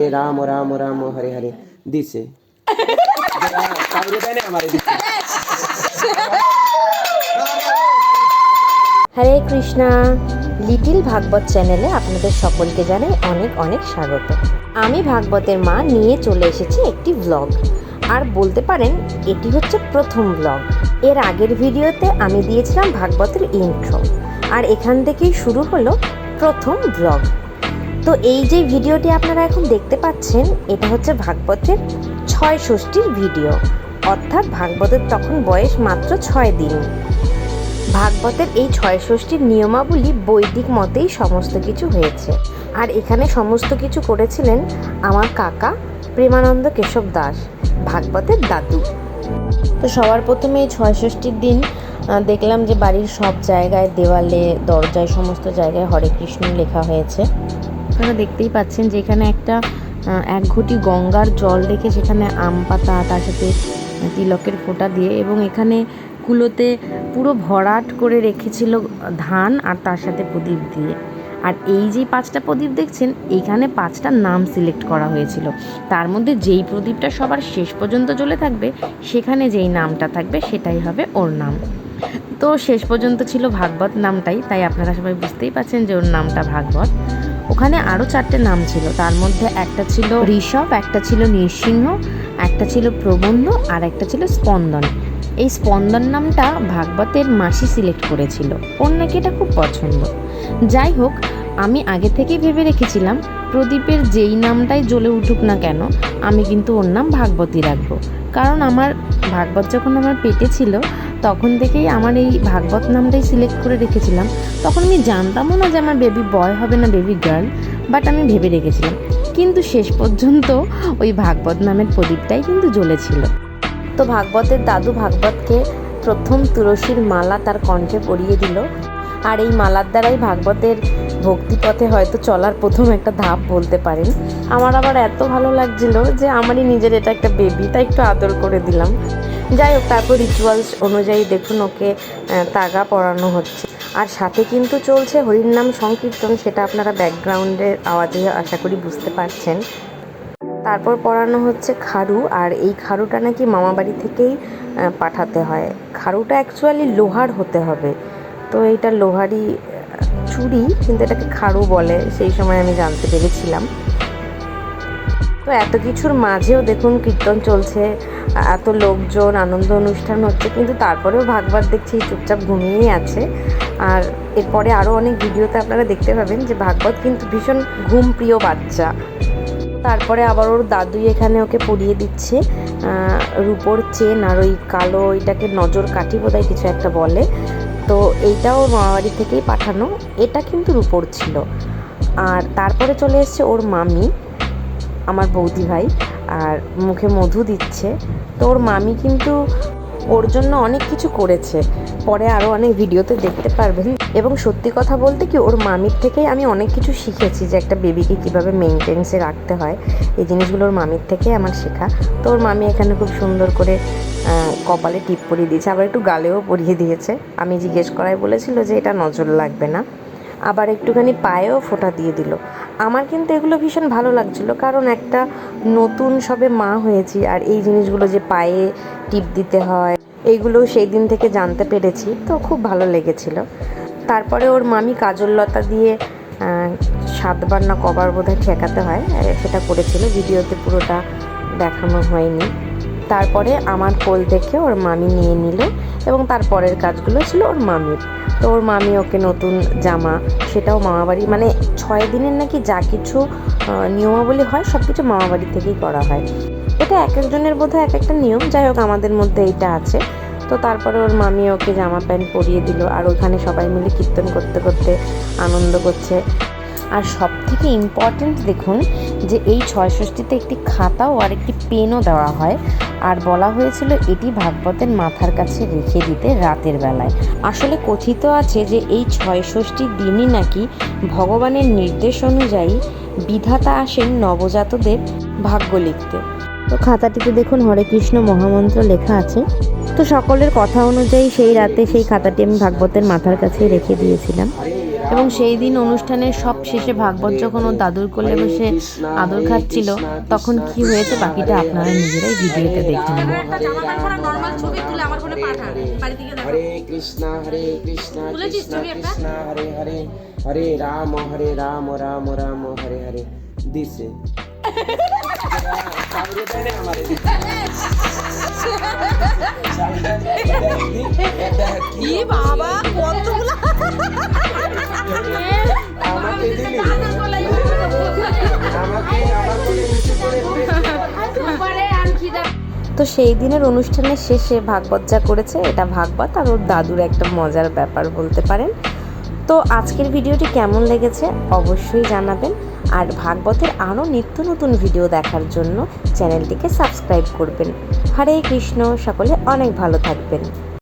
রাম রাম রাম, হরে হরে। দিছে। হরে কৃষ্ণা, লিটিল ভাগবত চ্যানেলে আপনাদের সকলকে জানাই অনেক অনেক স্বাগত। আমি ভাগবতের মা নিয়ে চলে এসেছি একটি ব্লগ আর বলতে পারেন, এটি হচ্ছে প্রথম ব্লগ এর আগের ভিডিওতে আমি দিয়েছিলাম ভাগবতের ইন্ট্রো আর এখান থেকেই শুরু হলো প্রথম ব্লগ তো এই যে ভিডিওটি আপনারা এখন দেখতে পাচ্ছেন, এটা হচ্ছে ভাগবতের ছয় ষষ্ঠীর ভিডিও। অর্থাৎ ভাগবতের তখন বয়স মাত্র ছয় দিন। ভাগবতের এই ছয় ষষ্ঠীর নিয়মাবলী বৈদিক মতেই সমস্ত কিছু হয়েছে। আর এখানে সমস্ত কিছু করেছিলেন আমার কাকা প্রেমানন্দ কেশব দাস, ভাগবতের দাদু। তো সবার প্রথমে এই ছয় ষষ্ঠীর দিন দেখলাম যে বাড়ির সব জায়গায় দেওয়ালে, দরজায়, সমস্ত জায়গায় হরে কৃষ্ণ লেখা হয়েছে। আপনারা দেখতেই পাচ্ছেন যে এখানে একটা এক ঘটি গঙ্গার জল রেখে সেখানে আম পাতা, তার সাথে তিলকের ফোঁটা দিয়ে এবং এখানে কুলোতে পুরো ভরাট করে রেখেছিল ধান আর তার সাথে প্রদীপ দিয়ে। আর এই যে পাঁচটা প্রদীপ দেখছেন এইখানে পাঁচটা নাম সিলেক্ট করা হয়েছিল। তার মধ্যে যেই প্রদীপটা সবার শেষ পর্যন্ত জ্বলে থাকবে, সেখানে যেই নামটা থাকবে, সেটাই হবে ওর নাম। তো শেষ পর্যন্ত ছিল ভাগবত নামটাই, তাই আপনারা সবাই বুঝতেই পারছেন যে ওর নামটা ভাগবত। ওখানে আরও চারটে নাম ছিল। তার মধ্যে একটা ছিল ঋষভ, একটা ছিল নৃসিংহ, একটা ছিল প্রবন্ধ, আর একটা ছিল স্পন্দন। এই স্পন্দন নামটা ভাগবতের মাসি সিলেক্ট করেছিল। ওর নাকি এটা খুব পছন্দ। যাই হোক, আমি আগে থেকেই ভেবে রেখেছিলাম, প্রদীপের যেই নামটাই জ্বলে উঠুক না কেন, আমি কিন্তু ওর নাম ভাগবতী রাখব। কারণ আমার ভাগবত যখন আমার পেটে ছিল তখন থেকেই আমার এই ভাগবত নামটাই সিলেক্ট করে রেখেছিলাম। তখন আমি জানতামও না যে আমার বেবি বয় হবে না বেবি গার্ল বাট আমি ভেবে রেখেছিলাম। কিন্তু শেষ পর্যন্ত ওই ভাগবত নামের প্রদীপটাই কিন্তু জ্বলেছিল। তো ভাগবতের দাদু ভাগবতকে প্রথম তুলসীর মালা তার কণ্ঠে পরিয়ে দিল। আর এই মালার দ্বারাই ভাগবতের ভক্তিপথে হয়তো চলার প্রথম একটা ধাপ বলতে পারেন। আমার আবার এত ভালো লাগছিল যে আমারই নিজের এটা একটা বেবি তাই একটু আদর করে দিলাম। যাই হোক, তারপর রিচুয়ালস অনুযায়ী দেখুন ওকে তাগা পরানো হচ্ছে। আর সাথে কিন্তু চলছে হরিনাম সংকীর্তন, সেটা আপনারা ব্যাকগ্রাউন্ডের আওয়াজে আশা করি বুঝতে পারছেন। তারপর পরানো হচ্ছে খারু, আর এই খারুটা নাকি মামা বাড়ি থেকেই পাঠাতে হয়। খারুটা অ্যাকচুয়ালি লোহার হতে হবে। তো এইটা লোহারই চুড়ি, কিন্তু এটাকে খারু বলে, সেই সময় আমি জানতে পেরেছিলাম। তো এত কিছুর মাঝেও দেখুন কীর্তন চলছে, এত লোকজন, আনন্দ অনুষ্ঠান হচ্ছে, কিন্তু তারপরেও ভাগবত দেখছি, চুপচাপ ঘুমিয়েই আছে। আর এরপরে আরও অনেক ভিডিওতে আপনারা দেখতে পাবেন যে ভাগবত কিন্তু ভীষণ ঘুম প্রিয় বাচ্চা। তারপরে আবার ওর দাদুই এখানে ওকে পরিয়ে দিচ্ছে রূপোর চেন আর ওই কালো এটাকে নজর কাঠি বোধহয় কিছু একটা বলে। তো এইটাও মামাবাড়ি থেকেই পাঠানো, এটা কিন্তু রূপোর ছিল। আর তারপরে চলে এসছে ওর মামি। আমার বৌদি ভাই আর মুখে মধু দিচ্ছে। তো ওর মামি কিন্তু ওর জন্য অনেক কিছু করেছে। পরে আরও অনেক ভিডিওতে দেখতে পারবেন। এবং সত্যি কথা বলতে কি, ওর মামির থেকেই আমি অনেক কিছু শিখেছি যে একটা বেবিকে কীভাবে মেনটেন্সে রাখতে হয়। এই জিনিসগুলো ওর মামির থেকেই আমার শেখা। তো ওর মামি এখানে খুব সুন্দর করে কপালে টিপ পরিয়ে দিয়েছে। আবার একটু গালেও পরিয়ে দিয়েছে। আমি জিজ্ঞেস করায় বলেছিল যে এটা নজর লাগবে না। আবার একটুখানি পায়েও ফোঁটা দিয়ে দিল। আমার কিন্তু এগুলো ভীষণ ভালো লাগছিল। কারণ একটা নতুন সবে মা হয়েছি আর এই জিনিসগুলো যে পায়ে টিপ দিতে হয়, এইগুলো সেই দিন থেকে জানতে পেরেছি। তো খুব ভালো লেগেছিল। তারপরে ওর মামি কাজল লতা দিয়ে সাতবার না কবার বোধহয় ঠেকাতে হয়। সেটা করেছিল। ভিডিওতে পুরোটা দেখানো হয়নি। তারপরে আমার কোল থেকে ওর মামি নিয়ে নিল এবং তারপরের কাজগুলো ছিল ওর মামির। তো ওর মামি ওকে নতুন জামা, সেটাও মামাবাড়ি মানে ছয় দিনের নাকি যা কিছু নিয়মাবলী হয় সব কিছু মামাবাড়ি থেকেই করা হয়। এটা এক একজনের বোধ এক একটা নিয়ম। যাই হোক, আমাদের মধ্যে এইটা আছে। তো তারপরে ওর মামি ওকে জামা প্যান্ট পরিয়ে দিল। আর ওখানে সবাই মিলে কীর্তন করতে করতে আনন্দ করছে। আর সব থেকে ইম্পর্ট্যান্ট দেখুন যে এই ছয় ষষ্ঠীতে একটি খাতাও আর একটি পেনও দেওয়া হয়। আর বলা হয়েছিল এটি ভাগবতের মাথার কাছে রেখে দিতে রাতের বেলায়। আসলে কথিত আছে যে এই ছয় ষষ্ঠীর দিনই নাকি ভগবানের নির্দেশ অনুযায়ী বিধাতা আসেন নবজাতদের ভাগ্য লিখতে। তো খাতাটিতে দেখুন হরে কৃষ্ণ মহামন্ত্র লেখা আছে। তো সকলের কথা অনুযায়ী সেই রাতে সেই খাতাটি আমি ভাগবতের মাথার কাছে রেখে দিয়েছিলাম। এবং সেই দিন অনুষ্ঠানের সব শেষে ভাগবত যখন ও দাদুর কোলে বসে আদর খাচ্ছিল তখন কি হয়েছে বাকিটা আপনারা নিজেরাই ভিডিওতে দেখে নেবেন। একটা জামা প্যান্ট পরা নর্মাল ছবি তুলে আমার ফোনে পাঠা বাড়ি থেকে দেখো হরে কৃষ্ণ হরে কৃষ্ণ কৃষ্ণ কৃষ্ণ হরে হরে হরে রাম হরে রাম রাম রাম হরে হরে। দিছে কি বাবা? তো সেই দিনের অনুষ্ঠানের শেষে ভাগবত যা করেছে, এটা ভাগবত আর ওর দাদুর একটা মজার ব্যাপার বলতে পারেন। তো আজকের ভিডিওটি কেমন লেগেছে অবশ্যই জানাবেন। আর ভাগবতের আরও নিত্য নতুন ভিডিও দেখার জন্য চ্যানেলটিকে সাবস্ক্রাইব করবেন। হরে কৃষ্ণ, সকলে অনেক ভালো থাকবেন।